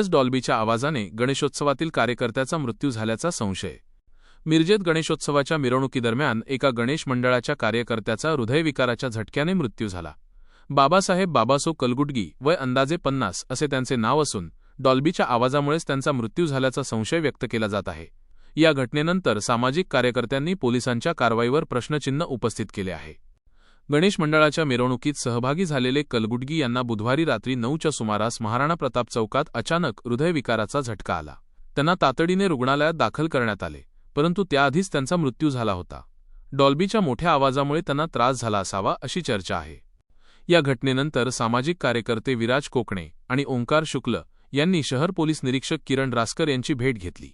S डॉल्बीच्या आवाजाने गणेशोत्सवातील कार्यकर्त्याचा मृत्यू झाल्याचा संशय. मिरजेत गणेशोत्सवाच्या मिरवणुकीदरम्यान एका गणेश मंडळाच्या कार्यकर्त्याचा हृदयविकाराच्या झटक्याने मृत्यू झाला. बाबासाहेब बाबासो कलगुडगी वय अंदाजे पन्नास असे त्यांचे नाव असून डॉल्बीच्या आवाजामुळेच त्यांचा मृत्यू झाल्याचा संशय व्यक्त केला जात आहे. या घटनेनंतर सामाजिक कार्यकर्त्यांनी पोलिसांच्या कारवाईवर प्रश्नचिन्ह उपस्थित केले आहे. गणेश मंडळाच्या मिरवणुकीत सहभागी झालेले कलगुडगी यांना बुधवारी रात्री नऊच्या सुमारास महाराणा प्रताप चौकात अचानक हृदयविकाराचा झटका आला. त्यांना तातडीने रुग्णालयात दाखल करण्यात आले परंतु त्याआधीच त्यांचा मृत्यू झाला होता. डॉल्बीच्या मोठ्या आवाजामुळे त्यांना त्रास झाला असावा अशी चर्चा आहे. या घटनेनंतर सामाजिक कार्यकर्ते विराज कोकणे आणि ओंकार शुक्ल यांनी शहर पोलीस निरीक्षक किरण रासकर यांची भेट घेतली.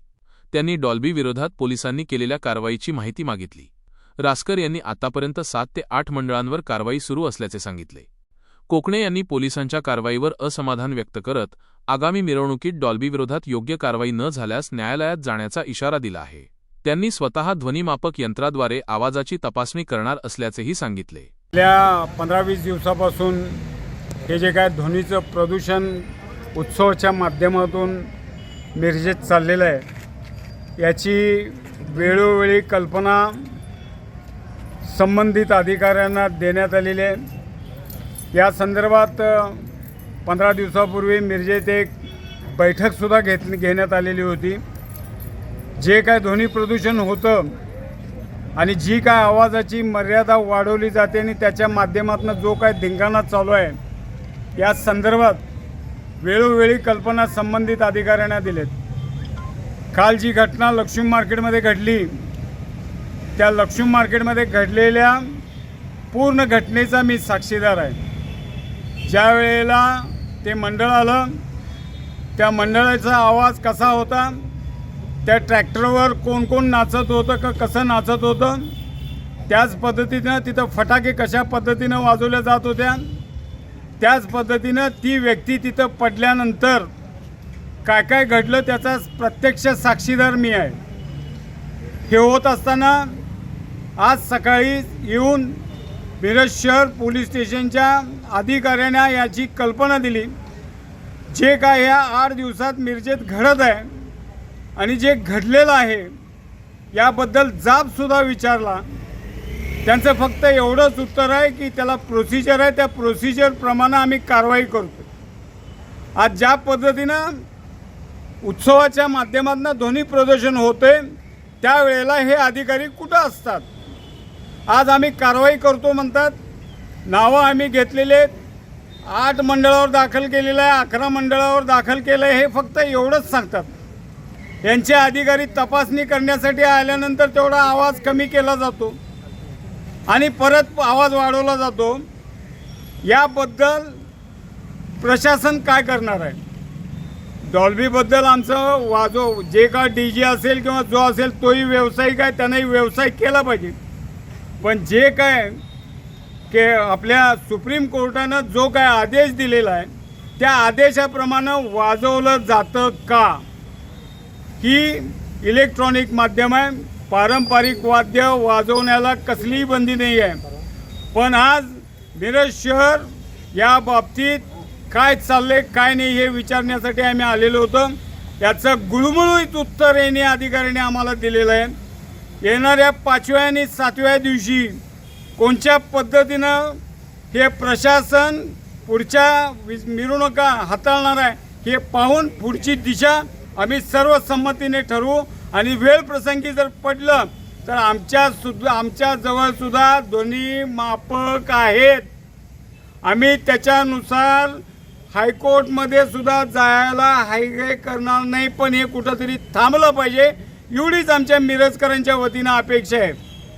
त्यांनी डॉल्बी विरोधात पोलिसांनी केलेल्या कारवाईची माहिती मागितली. रासकर यांनी आतापर्यंत सात ते आठ मंडळांवर कारवाई सुरू असल्याचे सांगितले. कोकणे यांनी पोलिसांच्या कारवाईवर असमाधान व्यक्त करत आगामी मिरवणुकीत डॉल्बी विरोधात योग्य कारवाई न झाल्यास न्यायालयात जाण्याचा इशारा दिला आहे. त्यांनी स्वतः ध्वनीमापक यंत्राद्वारे आवाजाची तपासणी करणार असल्याचेही सांगितले. गेल्या पंधरा वीस दिवसापासून हे जे काय ध्वनीचं प्रदूषण उत्सवाच्या माध्यमातून मिरजेत चाललेलं आहे याची वेळोवेळी कल्पना संबंधित अधिकाऱ्यांना देण्यात आलेले या संदर्भात पंधरा दिवसापूर्वी मिरजेत एक बैठकसुद्धा घेत घेण्यात आलेली होती. जे काय ध्वनी प्रदूषण होतं आणि जी काय आवाजाची मर्यादा वाढवली जाते आणि त्याच्या माध्यमातून जो काय धिंगाणा चालू आहे या संदर्भात वेळोवेळी कल्पना संबंधित अधिकाऱ्यांना दिलेत. काल जी घटना लक्ष्मी मार्केटमध्ये घडली त्या लक्ष्मी मार्केटमध्ये घडलेल्या पूर्ण घटनेचा मी साक्षीदार आहे. ज्या वेळेला ते मंडळ आलं त्या मंडळाचा आवाज कसा होता त्या ट्रॅक्टरवर कोण कोण नाचत होतं का कसं नाचत होतं त्याच पद्धतीनं तिथं फटाके कशा पद्धतीनं वाजवल्या जात होत्या त्याच पद्धतीनं ती व्यक्ती तिथं पडल्यानंतर काय काय घडलं त्याचा प्रत्यक्ष साक्षीदार मी आहे. हे होत असताना आज सकाळी येऊन मिरज शहर पोलीस स्टेशनच्या अधिकाऱ्यांना याची कल्पना दिली. जे काय ह्या आठ दिवसात मिरजेत घडत आहे आणि जे घडलेलं आहे याबद्दल जाबसुद्धा विचारला. त्यांचं फक्त एवढंच उत्तर आहे की त्याला प्रोसिजर आहे त्या प्रोसिजरप्रमाणे आम्ही कारवाई करतो आज ज्या पद्धतीनं उत्सवाच्या माध्यमातून ध्वनी प्रदर्शन होते त्यावेळेला हे अधिकारी कुठं असतात? आज आम्ही कारवाई करतो म्हणतात. नावं आम्ही घेतलेले आहेत. आठ मंडळावर दाखल केलेलं आहे अकरा मंडळावर दाखल केलं आहे हे फक्त एवढंच सांगतात. यांचे अधिकारी तपासणी करण्यासाठी आल्यानंतर तेवढा आवाज कमी केला जातो आणि परत आवाज वाढवला जातो. याबद्दल प्रशासन काय करणार आहे? डॉल्बीबद्दल आमचं वाजो जे का डी जे असेल किंवा जो असेल तोही व्यावसायिक आहे त्यांनाही व्यवसाय केला पाहिजे. पण जे काय के आपल्या सुप्रीम कोर्टानं जो काय आदेश दिलेला आहे त्या आदेशाप्रमाणे वाजवलं जातं का? ही इलेक्ट्रॉनिक माध्यम आहे. पारंपरिक वाद्य वाजवण्याला कसलीही बंदी नाही आहे. पण आज मिरज शहर या बाबतीत काय चाललंय काय नाही हे विचारण्यासाठी आम्ही आलेलो होतो. याचं गुळमुळीत उत्तर येणे अधिकाऱ्याने आम्हाला दिलेलं आहे. येणाऱ्या पाचव्या आणि सातव्या दिवशी कोणत्या पद्धतीनं हे प्रशासन पुढच्या वि- मिरवणुका हाताळणार आहे हे पाहून पुढची दिशा आम्ही सर्व संमतीने ठरवू. आणि वेळ प्रसंगी जर पडलं तर आमच्या सुद्धा आमच्याजवळसुद्धा दोन्ही मापक आहेत. आम्ही त्याच्यानुसार हायकोर्टमध्ये सुद्धा जायला हायवे करणार नाही पण हे कुठंतरी थांबलं पाहिजे. एवढीच आमच्या मिरजकरांच्या वतीनं अपेक्षा आहे.